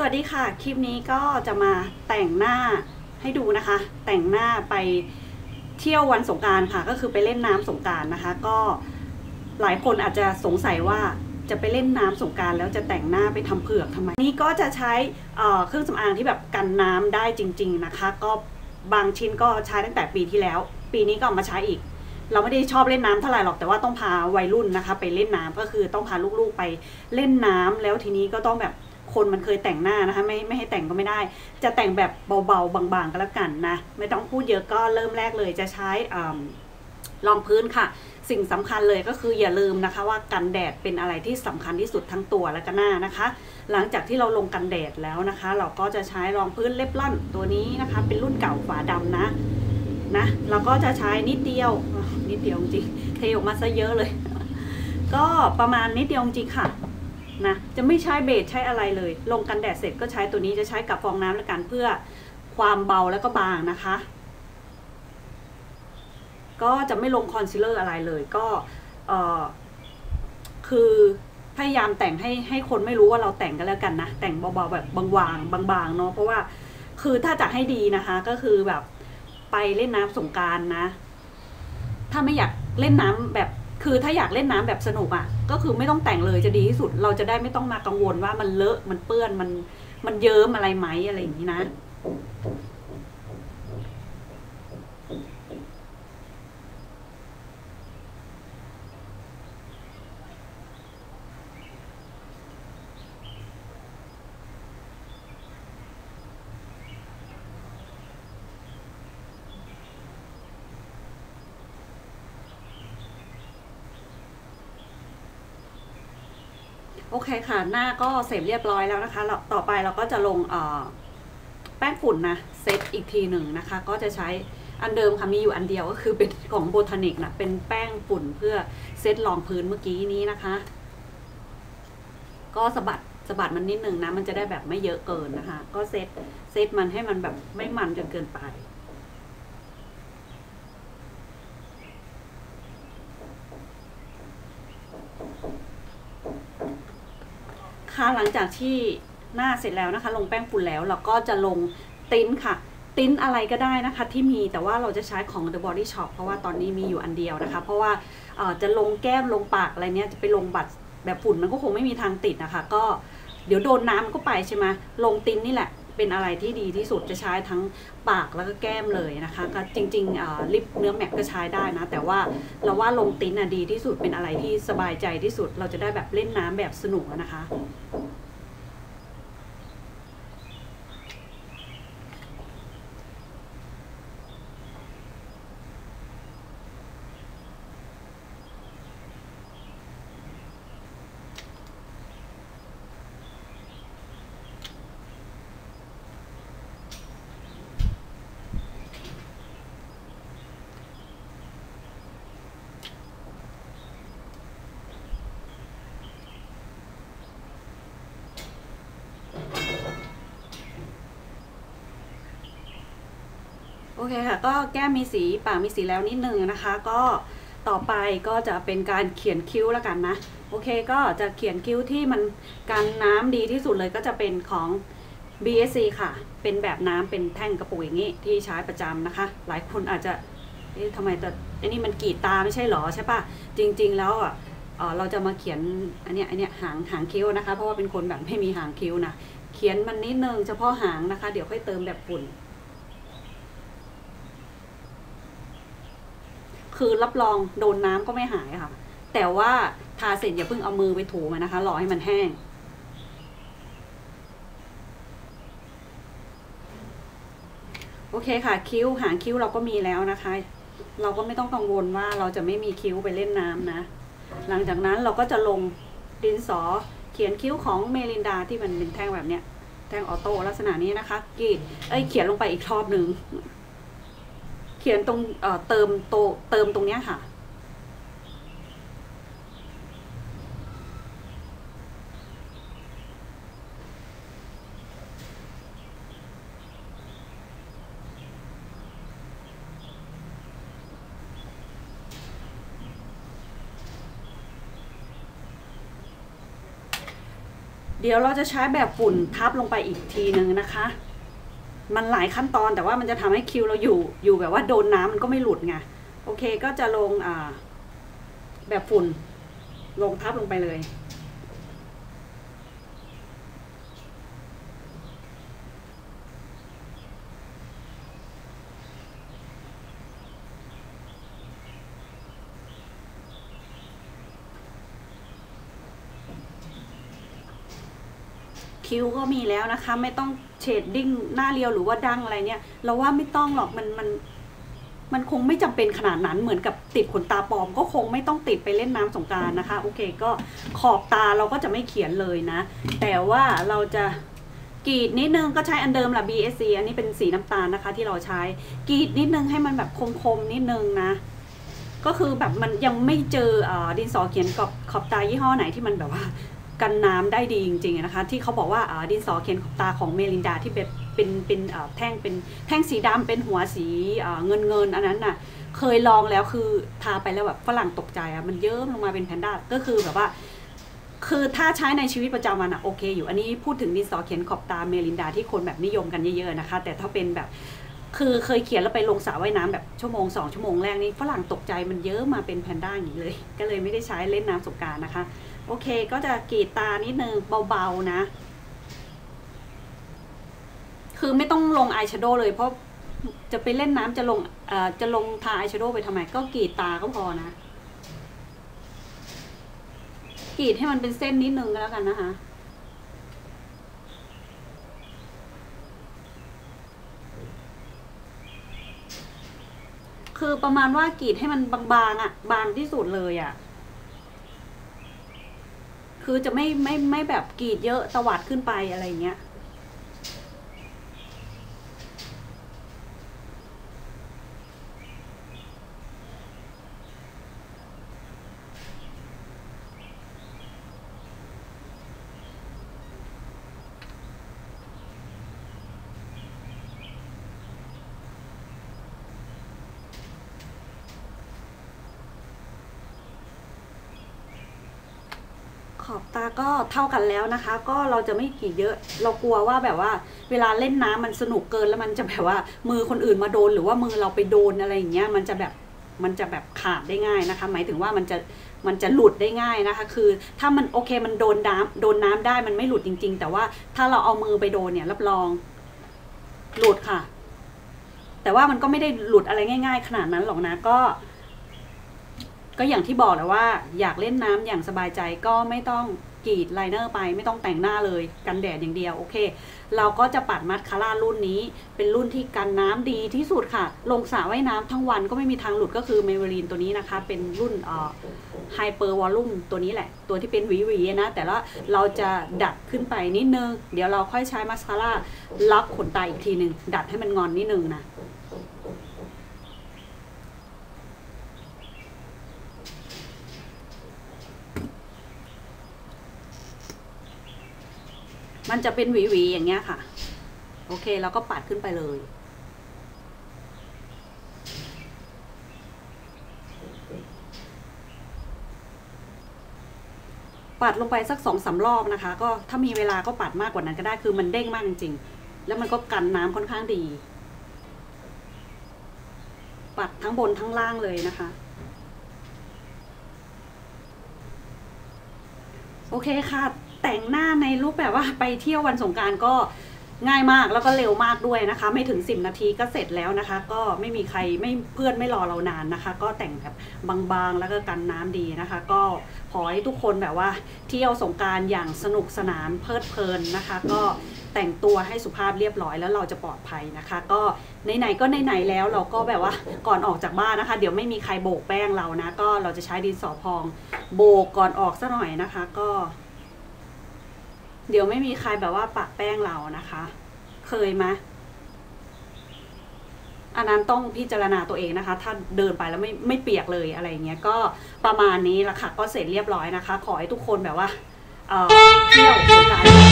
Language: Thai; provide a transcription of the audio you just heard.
สวัสดีค่ะ คลิปนี้ก็จะมาแต่งหน้าให้ดูนะคะ แต่งหน้าไปเที่ยววันสงการค่ะ ก็คือไปเล่นน้ำสงการนะคะ ก็หลายคนอาจจะสงสัยว่าจะไปเล่นน้ำสงการแล้วจะแต่งหน้าไปทำเผือกทำไม นี่ก็จะใช้เครื่องสำอางที่แบบกันน้ำได้จริง ๆนะคะ ก็บางชิ้นก็ใช้ตั้งแต่ปีที่แล้ว ปีนี้ก็มาใช้อีก เราไม่ได้ชอบเล่นน้ำเท่าไหร่หรอกแต่ว่าต้องพาวัยรุ่นนะคะ ไปเล่นน้ำก็คือต้องพาลูกๆไปเล่นน้ำแล้วทีนี้ก็ต้องแบบ คนมันเคยแต่งหน้านะคะ ไม่ไม่ให้แต่งก็ไม่ได้ จะแต่งแบบเบาๆบางๆก็แล้วกันนะ ไม่ต้องพูดเยอะก็เริ่มแรกเลยจะใช้รองพื้นค่ะ สิ่งสำคัญเลยก็คืออย่าลืมนะคะ ว่ากันแดดเป็นอะไรที่สำคัญที่สุดทั้งตัวและก็หน้านะคะ หลังจากที่เราลงกันแดดแล้วนะคะ เราก็จะใช้รองพื้นเล็บลั่นตัวนี้นะคะ เป็นรุ่นเก่าฝาดำนะนะเราก็จะใช้นิดเดียวนิดเดียวจริงเทออกมาซะเยอะเลย ก็ประมาณนิดเดียวจริงค่ะ นะจะไม่ใช้เบสใช้อะไรเลย ลงกันแดดเสร็จก็ใช้ตัวนี้จะใช้กับฟองน้ำแล้วกันเพื่อความเบาแล้วก็บางนะคะ ก็จะไม่ลงคอนซีลเลอร์อะไรเลยก็คือพยายามแต่งให้ให้คนไม่รู้ว่าเราแต่งกันแล้วกันนะแต่งเบาๆแบบบางๆบางๆเนาะเพราะว่าคือถ้าจะให้ดีนะคะก็คือแบบไปเล่นน้ำสงการนะ ถ้าไม่อยากเล่นน้ำแบบ คือถ้าอยากเล่นน้ำแบบสนุกอะ่ะ ก็คือไม่ต้องแต่งเลยจะดีที่สุด เราจะได้ไม่ต้องมากังวลว่ามันเลอะมันเปื้อนมันมันเยิ้มอะไรไหมอะไรอย่างนี้นะ อเคค่ะ หน้าก็เสร็จเรียบร้อยแล้วนะคะเราต่อไปเราก็จะลงเอ่อแป้งฝุ่นนะเซตอีกทีหนึ่งนะคะ ก็จะใช้อันเดิมค่ะมีอยู่อันเดียวก็คือเป็นของโบทานิกนะเป็นแป้งฝุ่นเพื่อเซตรองพื้นเมื่อกี้นี้นะคะ ก็สะบัดสะบัดมันนิดหนึ่งนะ มันจะได้แบบไม่เยอะเกินนะคะ ก็เซตเซตมันให้มันแบบไม่มันจนเกินไป คะ หลังจากที่หน้าเสร็จแล้วนะคะ ลงแป้งฝุ่นแล้วเราก็จะลงติ้นค่ะ ติ้นอะไรก็ได้นะคะที่มีแต่ว่าเราจะใช้ของ The Body Shop เพราะว่าตอนนี้มีอยู่อันเดียวนะคะ เพราะว่าจะลงแก้มลงปากอะไรเนี้ยจะไปลงบัตรแบบฝุ่นมันก็คงไม่มีทางติดนะคะ ก็เดี๋ยวโดนน้ำก็ไปใช่ไหมลงติ้นนี่แหละ เป็นอะไรที่ดีที่สุดจะใช้ทั้งปากแล้วก็แก้มเลยนะคะก็จริงๆลิปเนื้อแม็กก็ใช้ได้นะ แต่ว่าเราว่าลงติ้นอะดีที่สุดเป็นอะไรที่สบายใจที่สุด เราจะได้แบบเล่นน้ำแบบสนุกนะคะ เคค่ะ ก็แก้มมีสีปากมีสีแล้วนิดนึงนะคะ ก็ต่อไปก็จะเป็นการเขียนคิ้วแล้วกันนะ โอเคก็จะเขียนคิ้วที่มันกันน้ำดีที่สุดเลยก็จะเป็นของ BSC ค่ะ เป็นแบบน้ำเป็นแท่งกระปุกอย่างนี้ที่ใช้ประจำนะคะ หลายคนอาจจะทำไมแต่อันนี้มันกรีดตาไม่ใช่หรอใช่ปะจริง ๆ แล้วอะเอ่อเราจะมาเขียนอันเนี้ยอันเนี้ยหางหางคิ้วนะคะ เพราะว่าเป็นคนแบบไม่มีหางคิ้วนะเขียนมันนิดนึงเฉพาะหางนะคะ เดี๋ยวค่อยเติมแบบฝุ่น คือรับรองโดนน้ำก็ไม่หายค่ะ แต่ว่าทาเสร็จอย่าเพิ่งเอามือไปถูมันนะคะ รอให้มันแห้ง โอเคค่ะ คิ้วหางคิ้วเราก็มีแล้วนะคะ เราก็ไม่ต้องกังวลว่าเราจะไม่มีคิ้วไปเล่นน้ำนะ หลังจากนั้นเราก็จะลงดินสอเขียนคิ้วของเมลินดาที่มันเป็นแท่งแบบเนี้ยแท่งออโต้ลักษณะนี้นะคะกรีดเอ้ยเขียนลงไปอีกรอบหนึ่ง เขียนตรงเติมโตเติมตรงเนี้ยค่ะเดี๋ยวเราจะใช้แบบฝุ่นทับลงไปอีกทีหนึ่งนะคะ มันหลายขั้นตอนแต่ว่ามันจะทำให้คิวเราอยู่อยู่แบบว่าโดนน้ำมันก็ไม่หลุดไงโอเคก็จะลงอ่า แบบฝุ่น ลงทับลงไปเลย คิ้วก็มีแล้วนะคะ ไม่ต้อง ดดิ้งหน้าเรียวหรือว่าดั้งอะไรเนี่ย เราว่าไม่ต้องหรอกมันมันมันคงไม่จำเป็นขนาดนั้นเหมือนกับติดขนตาปลอม ก็คงไม่ต้องติดไปเล่นน้ำสงการนะคะ โอเคก็ขอบตาเราก็จะไม่เขียนเลยนะ แต่ว่าเราจะกรีดนิดนึงก็ใช้อันเดิมแหละ BSC อันนี้เป็นสีน้ำตาลนะคะ ที่เราใช้กรีดนิดนึงให้มันแบบคมๆนิดนึงนะ ก็คือแบบมันยังไม่เจออดินสอเขียนขอบขอบตายี่ห้อไหนที่มันแบบว่า กันน้ำได้ดีจริงๆนะคะที่เขาบอกว่าดินสอเขียนขอบตาของเมลินดาที่เป็นเป็นเป็นแท่งเป็นแท่งสีดำเป็นหัวสีเงินเงินอันนั้นน่ะเคยลองแล้วคือทาไปแล้วแบบฝรั่งตกใจอะมันเยิ้มลงมาเป็นแพนด้าก็คือแบบว่า คือถ้าใช้ในชีวิตประจำวันอะโอเค อยู่อันนี้พูดถึงดินสอเขียนขอบตาเมลินดาที่คนแบบนิยมกันเยอะๆนะคะ แต่ถ้าเป็นแบบคือเคยเขียนแล้วไปลงสระว่ายน้ำแบบชั่วโมงสองชั่วโมงแรกนี่ฝรั่งตกใจมันเยอะมาเป็นแพนด้าอย่างนี้เลย ก็เลยไม่ได้ใช้เล่นน้ำสงการนะคะ โอเคก็จะกรีดตานิดนึงเบาๆนะ คือไม่ต้องลงอายแชโดว์เลยเพราะจะไปเล่นน้ำจะลงจะลงทาอายแชโดว์ไปทำไม ก็กรีดตาก็พอนะกรีดให้มันเป็นเส้นนิดนึงก็แล้วกันนะคะคือประมาณว่ากรีดให้มันบางๆอะ่ะ บางที่สุดเลยอะ่ะ คือจะไม่ไม่ไม่แบบกรีดเยอะตวัดขึ้นไปอะไรเงี้ย ขอบตาก็เท่ากันแล้วนะคะ ก็เราจะไม่กรีดเยอะ เรากลัวว่าแบบว่า เวลาเล่นน้ำมันสนุกเกินแล้วมันจะแบบว่า มือคนอื่นมาโดน หรือว่ามือเราไปโดนอะไรอย่างเงี้ยมันจะแบบมันจะแบบขาดได้ง่ายนะคะ หมายถึงว่ามันจะมันจะหลุดได้ง่ายนะคะ คือถ้ามันโอเคมันโดนน้ำโดนน้ำได้มันไม่หลุดจริง ๆ แต่ว่าถ้าเราเอามือไปโดนเนี่ยรับรอง หลุดค่ะ แต่ว่ามันก็ไม่ได้หลุดอะไรง่าย ๆ ขนาดนั้นหรอกนะก็ ก็อย่างที่บอกและว่า อยากเล่นน้ำอย่างสบายใจก็ไม่ต้องกรีดไลเนอร์ไปไม่ต้องแต่งหน้าเลยกันแดดอย่างเดียวโอเค เราก็จะปัดมัสคาร่ารุ่นนี้ เป็นรุ่นที่กันน้ำดีที่สุดค่ะ ลงสระว่ายน้ำทั้งวันก็ไม่มีทางหลุดก็คือเมเวลีนตัวนี้นะคะ เป็นรุ่นเอ่อไฮเปอร์วอลลุ่มตัวนี้แหละ ตัวที่เป็นหวีนะ แต่ว่าเราจะดัดขึ้นไปนิดนึง เดี๋ยวเราค่อยใช้มัสคาร่าล็อกขนตาอีกทีหนึ่งดัดให้มันงอนนิดนึงนะ มันจะเป็นหวีๆอย่างเงี้ยค่ะ โอเคเราก็ปัดขึ้นไปเลย ปัดลงไปสักสองสารอบนะคะ ก็ถ้ามีเวลาก็ปัดมากกว่านั้นก็ได้คือมันเด้งมากจริงๆ แล้วมันก็กันน้ำค่อนข้างดี ปัดทั้งบนทั้งล่างเลยนะคะโอเคค่ะ แต่งหน้าในรูปแบบว่าไปเที่ยววันสงการก็ง่ายมากแล้วก็เร็วมากด้วยนะคะ ไม่ถึง 10 นาทีก็เสร็จแล้วนะคะ ก็ไม่มีใครไม่เพื่อนไม่รอเรานานนะคะ ก็แต่งแบบบางๆแล้วก็กันน้ำดีนะคะ ก็ขอให้ทุกคนแบบว่า เที่ยวสงการอย่างสนุกสนานเพลิดเพลินนะคะ ก็แต่งตัวให้สุภาพเรียบร้อยแล้วเราจะปลอดภัยนะคะ ก็ไหนๆก็ไหนๆแล้วเราก็แบบว่าก่อนออกจากบ้านนะคะ เดี๋ยวไม่มีใครโบกแป้งเรานะ ก็เราจะใช้ดินสอพองโบกก่อนออกซะหน่อยนะคะ ก็ เดี๋ยวไม่มีใครแบบว่าปะแป้งเรานะคะ เคยไหมอันนั้นต้องพิจารณาตัวเองนะคะ ถ้าเดินไปแล้วไม่ไม่เปียกเลยอะไรเงี้ย ก็ประมาณนี้ละค่ะ ก็เสร็จเรียบร้อยนะคะ ขอให้ทุกคนแบบว่าเอ่อเที่ยวสงการ